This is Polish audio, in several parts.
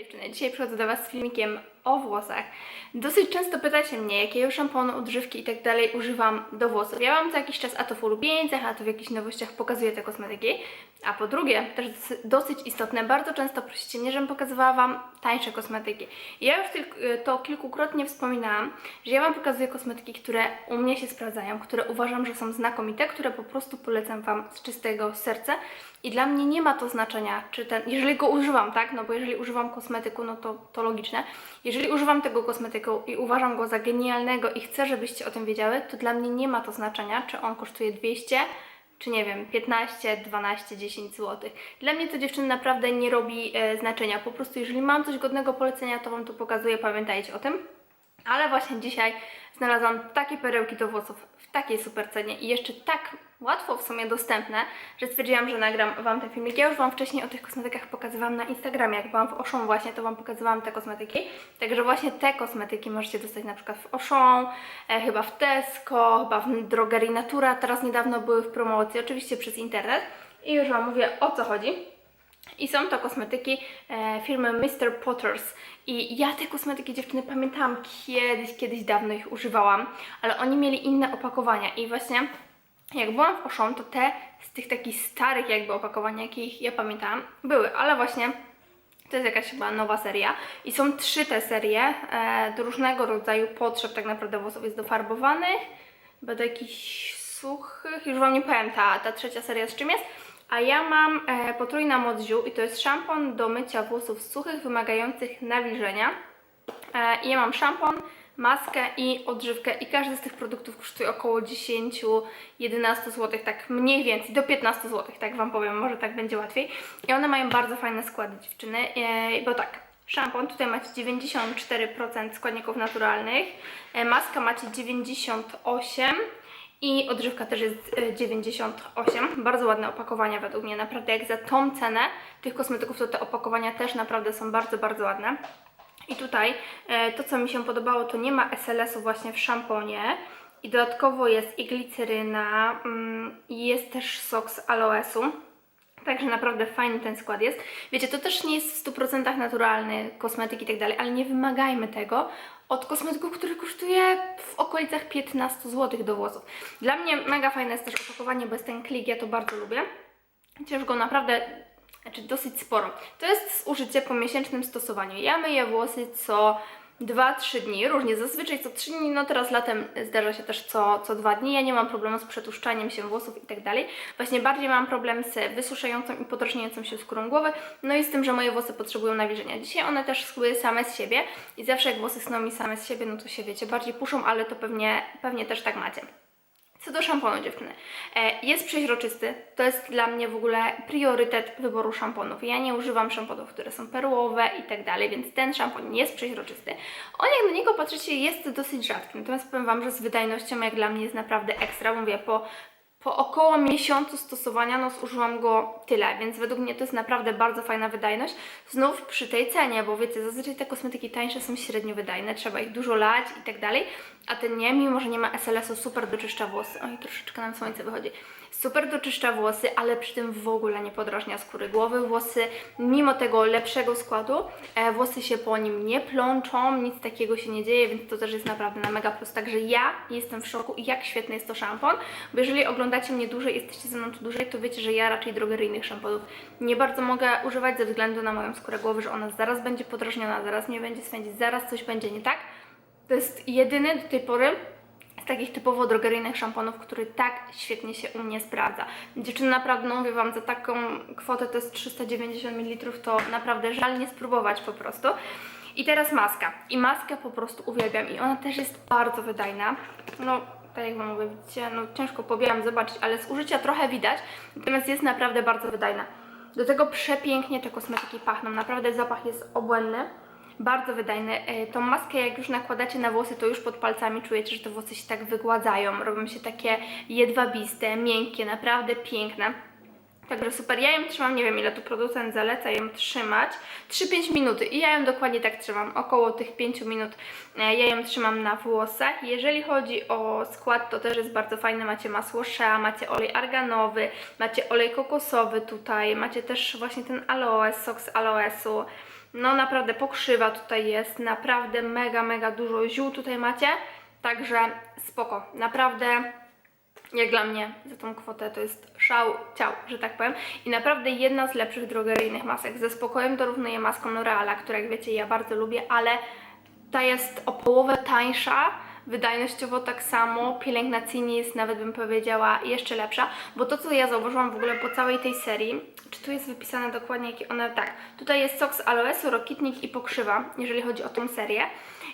dziewczyny, dzisiaj przychodzę do Was z filmikiem o włosach. Dosyć często pytacie mnie, jakiego szamponu, odżywki i tak dalej używam do włosów. Ja Wam co jakiś czas, a to w ulubieńcach, a to w jakichś nowościach pokazuję te kosmetyki. A po drugie, też dosy- dosyć istotne, bardzo często prosicie mnie, żebym pokazywała Wam tańsze kosmetyki. Ja już tylko, to kilkukrotnie wspominałam, że ja Wam pokazuję kosmetyki, które u mnie się sprawdzają, które uważam, że są znakomite, które po prostu polecam Wam z czystego serca. I dla mnie nie ma to znaczenia, czy ten, jeżeli go używam, tak? No bo jeżeli używam kosmetyku, no to, to logiczne. Jeżeli używam tego kosmetyku i uważam go za genialnego i chcę, żebyście o tym wiedziały, to dla mnie nie ma to znaczenia, czy on kosztuje 200, czy nie wiem, 15, 12, 10 zł. Dla mnie to dziewczyny naprawdę nie robi e, znaczenia. Po prostu jeżeli mam coś godnego polecenia, to Wam to pokazuję, pamiętajcie o tym. Ale właśnie dzisiaj znalazłam takie perełki do włosów w takiej super cenie i jeszcze tak łatwo w sumie dostępne, że stwierdziłam, że nagram Wam ten filmik. Ja już Wam wcześniej o tych kosmetykach pokazywałam na Instagramie, jak byłam w Auchan właśnie, to Wam pokazywałam te kosmetyki. Także właśnie te kosmetyki możecie dostać na przykład w Auchan, e, chyba w Tesco, chyba w Drogerii Natura, teraz niedawno były w promocji, oczywiście przez internet. I już Wam mówię o co chodzi. I są to kosmetyki e, firmy Mr. Potters. I ja te kosmetyki dziewczyny pamiętałam kiedyś, kiedyś dawno ich używałam, ale oni mieli inne opakowania i właśnie jak byłam w Auchan, to te z tych takich starych jakby opakowań, jakich ja pamiętałam, były, ale właśnie to jest jakaś chyba nowa seria i są trzy te serie e, do różnego rodzaju potrzeb tak naprawdę włosów. Jest do farbowanych, chyba do jakichś suchych, już Wam nie powiem ta, ta trzecia seria z czym jest. A ja mam e, potrójna Modziu i to jest szampon do mycia włosów suchych, wymagających nawilżenia. E, I ja mam szampon, maskę i odżywkę i każdy z tych produktów kosztuje około 10-11 zł, tak mniej więcej, do 15 zł, tak Wam powiem, może tak będzie łatwiej. I one mają bardzo fajne składy dziewczyny, e, bo tak, szampon, tutaj macie 94% składników naturalnych, e, maska macie 98%, i odżywka też jest e, 98. Bardzo ładne opakowania według mnie. Naprawdę jak za tą cenę tych kosmetyków, to te opakowania też naprawdę są bardzo, bardzo ładne. I tutaj e, to, co mi się podobało, to nie ma SLS-u właśnie w szamponie. I dodatkowo jest i gliceryna, mm, i jest też sok z aloesu. Także naprawdę fajny ten skład jest. Wiecie, to też nie jest w 100% naturalny kosmetyk i tak dalej, ale nie wymagajmy tego od kosmetyków, który kosztuje w okolicach 15 zł do włosów. Dla mnie mega fajne jest też opakowanie, bo jest ten klik, ja to bardzo lubię. Chociaż go naprawdę, znaczy dosyć sporo. To jest zużycie po miesięcznym stosowaniu. Ja myję włosy co 2-3 dni, różnie, zazwyczaj co 3 dni, no teraz latem zdarza się też co, co 2 dni. Ja nie mam problemu z przetuszczaniem się włosów i tak dalej. Właśnie bardziej mam problem z wysuszającą i podrażniającą się skórą głowy, no i z tym, że moje włosy potrzebują nawilżenia. Dzisiaj one też schły same z siebie i zawsze jak włosy sną mi same z siebie, no to się wiecie, bardziej puszą, ale to pewnie, pewnie też tak macie. Co do szamponu dziewczyny, e, jest przeźroczysty, to jest dla mnie w ogóle priorytet wyboru szamponów. Ja nie używam szamponów, które są perłowe i tak dalej, więc ten szampon jest przeźroczysty. On jak na niego patrzycie jest dosyć rzadki, natomiast powiem Wam, że z wydajnością jak dla mnie jest naprawdę ekstra, mówię, po po około miesiącu stosowania no zużyłam go tyle, więc według mnie to jest naprawdę bardzo fajna wydajność. Znów przy tej cenie, bo wiecie, zazwyczaj te kosmetyki tańsze są średnio wydajne, trzeba ich dużo lać i tak dalej, a ten nie, mimo że nie ma SLS-u, super doczyszcza włosy. Oj, troszeczkę nam słońce wychodzi. Super doczyszcza włosy, ale przy tym w ogóle nie podrażnia skóry głowy. Włosy, mimo tego lepszego składu, e, włosy się po nim nie plączą, nic takiego się nie dzieje, więc to też jest naprawdę na mega plus. Także ja jestem w szoku, jak świetny jest to szampon, bo jeżeli oglądacie mnie dłużej, jesteście ze mną tu dłużej, to wiecie, że ja raczej drogeryjnych szamponów nie bardzo mogę używać ze względu na moją skórę głowy, że ona zaraz będzie podrażniona, zaraz mnie będzie swędzić, zaraz coś będzie nie tak. To jest jedyny do tej pory z takich typowo drogeryjnych szamponów, który tak świetnie się u mnie sprawdza. Dziewczyny, naprawdę no, mówię Wam, za taką kwotę to jest 390 ml, to naprawdę żal nie spróbować po prostu. I teraz maska. I maskę po prostu uwielbiam i ona też jest bardzo wydajna. No, tak jak Wam mówię, widzicie, no ciężko pobieram zobaczyć, ale z użycia trochę widać, natomiast jest naprawdę bardzo wydajna. Do tego przepięknie te kosmetyki pachną, naprawdę zapach jest obłędny bardzo wydajny. E, Tą maskę jak już nakładacie na włosy, to już pod palcami czujecie, że te włosy się tak wygładzają, robią się takie jedwabiste, miękkie, naprawdę piękne. Także super, ja ją trzymam, nie wiem ile tu producent zaleca ją trzymać, 3-5 minuty i ja ją dokładnie tak trzymam, około tych 5 minut e, ja ją trzymam na włosach. Jeżeli chodzi o skład, to też jest bardzo fajny, macie masło shea, macie olej arganowy, macie olej kokosowy tutaj, macie też właśnie ten aloes, sok z aloesu, No naprawdę pokrzywa tutaj jest, naprawdę mega, mega dużo ziół tutaj macie, także spoko, naprawdę jak dla mnie za tą kwotę to jest szał ciał, że tak powiem. I naprawdę jedna z lepszych drogeryjnych masek. Ze spokojem dorównuje maskom L'Oreala, które jak wiecie ja bardzo lubię, ale ta jest o połowę tańsza, wydajnościowo tak samo, pielęgnacyjnie jest nawet bym powiedziała jeszcze lepsza, bo to co ja zauważyłam w ogóle po całej tej serii, czy tu jest wypisane dokładnie jakie one, tak, tutaj jest sok z aloesu, rokitnik i pokrzywa, jeżeli chodzi o tą serię.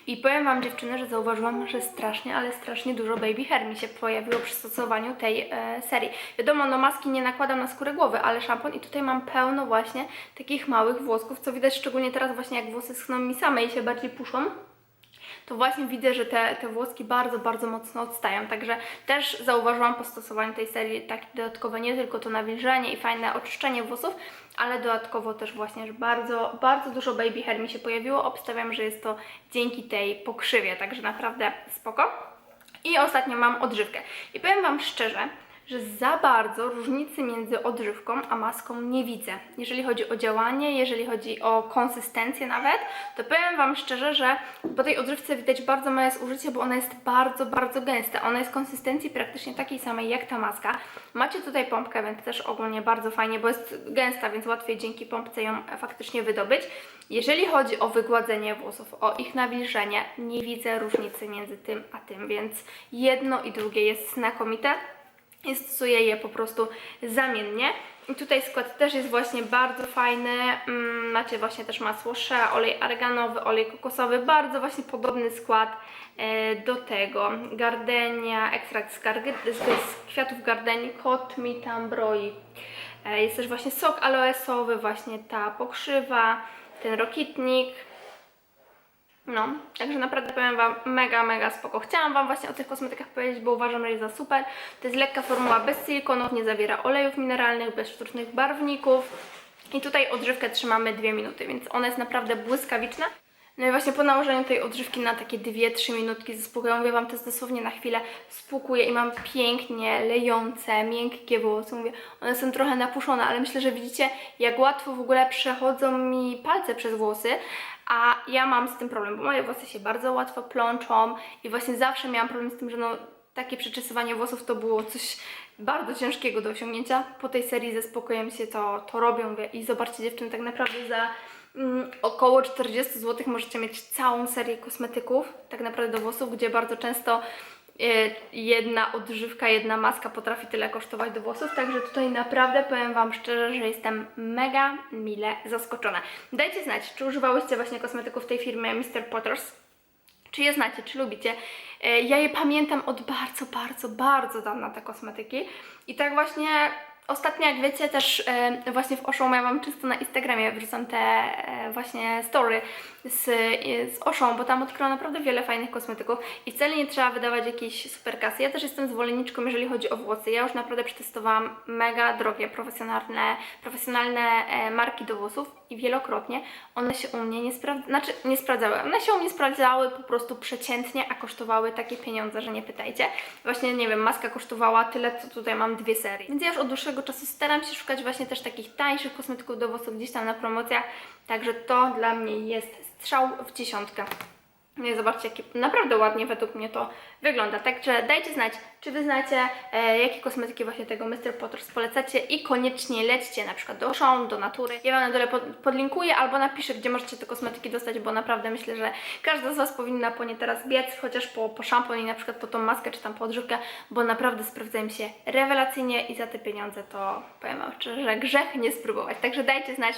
I powiem Wam dziewczyny, że zauważyłam, że strasznie, ale strasznie dużo baby hair mi się pojawiło przy stosowaniu tej e, serii. Wiadomo, no maski nie nakładam na skórę głowy, ale szampon i tutaj mam pełno właśnie takich małych włosków, co widać szczególnie teraz właśnie jak włosy schną mi same i się bardziej puszą to właśnie widzę, że te, te włoski bardzo, bardzo mocno odstają. Także też zauważyłam po stosowaniu tej serii takie dodatkowe nie tylko to nawilżenie i fajne oczyszczenie włosów, ale dodatkowo też właśnie, że bardzo, bardzo dużo baby hair mi się pojawiło. Obstawiam, że jest to dzięki tej pokrzywie, także naprawdę spoko. I ostatnio mam odżywkę. I powiem Wam szczerze, że za bardzo różnicy między odżywką a maską nie widzę. Jeżeli chodzi o działanie, jeżeli chodzi o konsystencję nawet, to powiem Wam szczerze, że po tej odżywce widać bardzo małe zużycie, bo ona jest bardzo, bardzo gęsta. Ona jest konsystencji praktycznie takiej samej jak ta maska. Macie tutaj pompkę, więc też ogólnie bardzo fajnie, bo jest gęsta, więc łatwiej dzięki pompce ją faktycznie wydobyć. Jeżeli chodzi o wygładzenie włosów, o ich nawilżenie, nie widzę różnicy między tym a tym, więc jedno i drugie jest znakomite i stosuję je po prostu zamiennie. I tutaj skład też jest właśnie bardzo fajny. Mm, Macie właśnie też masło shea, olej arganowy, olej kokosowy, bardzo właśnie podobny skład e, do tego. Gardenia, ekstrakt z, z, kwiatów gardeni, kot mi tam broi. E, Jest też właśnie sok aloesowy, właśnie ta pokrzywa, ten rokitnik. No, także naprawdę powiem Wam mega, mega spoko. Chciałam Wam właśnie o tych kosmetykach powiedzieć, bo uważam, jest za super. To jest lekka formuła bez silikonów, nie zawiera olejów mineralnych, bez sztucznych barwników. I tutaj odżywkę trzymamy 2 minuty, więc ona jest naprawdę błyskawiczna. No i właśnie po nałożeniu tej odżywki na takie 2-3 minutki ze mówię Wam, to jest dosłownie na chwilę spłukuje i mam pięknie lejące, miękkie włosy. Mówię, one są trochę napuszone, ale myślę, że widzicie, jak łatwo w ogóle przechodzą mi palce przez włosy, a ja mam z tym problem, bo moje włosy się bardzo łatwo plączą i właśnie zawsze miałam problem z tym, że no takie przeczesywanie włosów to było coś bardzo ciężkiego do osiągnięcia. Po tej serii ze spokojem się to, to robią i zobaczcie dziewczyny, tak naprawdę za około 40 zł możecie mieć całą serię kosmetyków, tak naprawdę do włosów, gdzie bardzo często e, jedna odżywka, jedna maska potrafi tyle kosztować do włosów, także tutaj naprawdę powiem Wam szczerze, że jestem mega mile zaskoczona. Dajcie znać, czy używałyście właśnie kosmetyków tej firmy Mr. Potters, czy je znacie, czy lubicie. E, Ja je pamiętam od bardzo, bardzo, bardzo dawna te kosmetyki i tak właśnie ostatnio, jak wiecie, też e, właśnie w Oszą, ja mam czysto na Instagramie, wrzucam te e, właśnie story z, z Oszą, bo tam odkryłam naprawdę wiele fajnych kosmetyków i wcale nie trzeba wydawać jakiejś super kasy. Ja też jestem zwolenniczką, jeżeli chodzi o włosy. Ja już naprawdę przetestowałam mega drogie, profesjonalne, profesjonalne e, marki do włosów i wielokrotnie one się u mnie nie sprawdzały, znaczy nie sprawdzały, one się u mnie sprawdzały po prostu przeciętnie, a kosztowały takie pieniądze, że nie pytajcie. Właśnie, nie wiem, maska kosztowała tyle, co tutaj mam dwie serie. Więc ja już od dłuższego czasu staram się szukać właśnie też takich tańszych kosmetyków do włosów gdzieś tam na promocjach, także to dla mnie jest strzał w dziesiątkę. Zobaczcie, jakie naprawdę ładnie według mnie to wygląda. Także dajcie znać, czy wy znacie, e, jakie kosmetyki właśnie tego Mr. Potters polecacie i koniecznie lećcie na przykład do Auchan, do Natury. Ja Wam na dole pod, podlinkuję albo napiszę, gdzie możecie te kosmetyki dostać, bo naprawdę myślę, że każda z Was powinna po nie teraz biec, chociaż po, po szampon i na przykład po tą maskę, czy tam po odżywkę, bo naprawdę sprawdzają się rewelacyjnie i za te pieniądze to powiem Wam szczerze, że grzech nie spróbować. Także dajcie znać,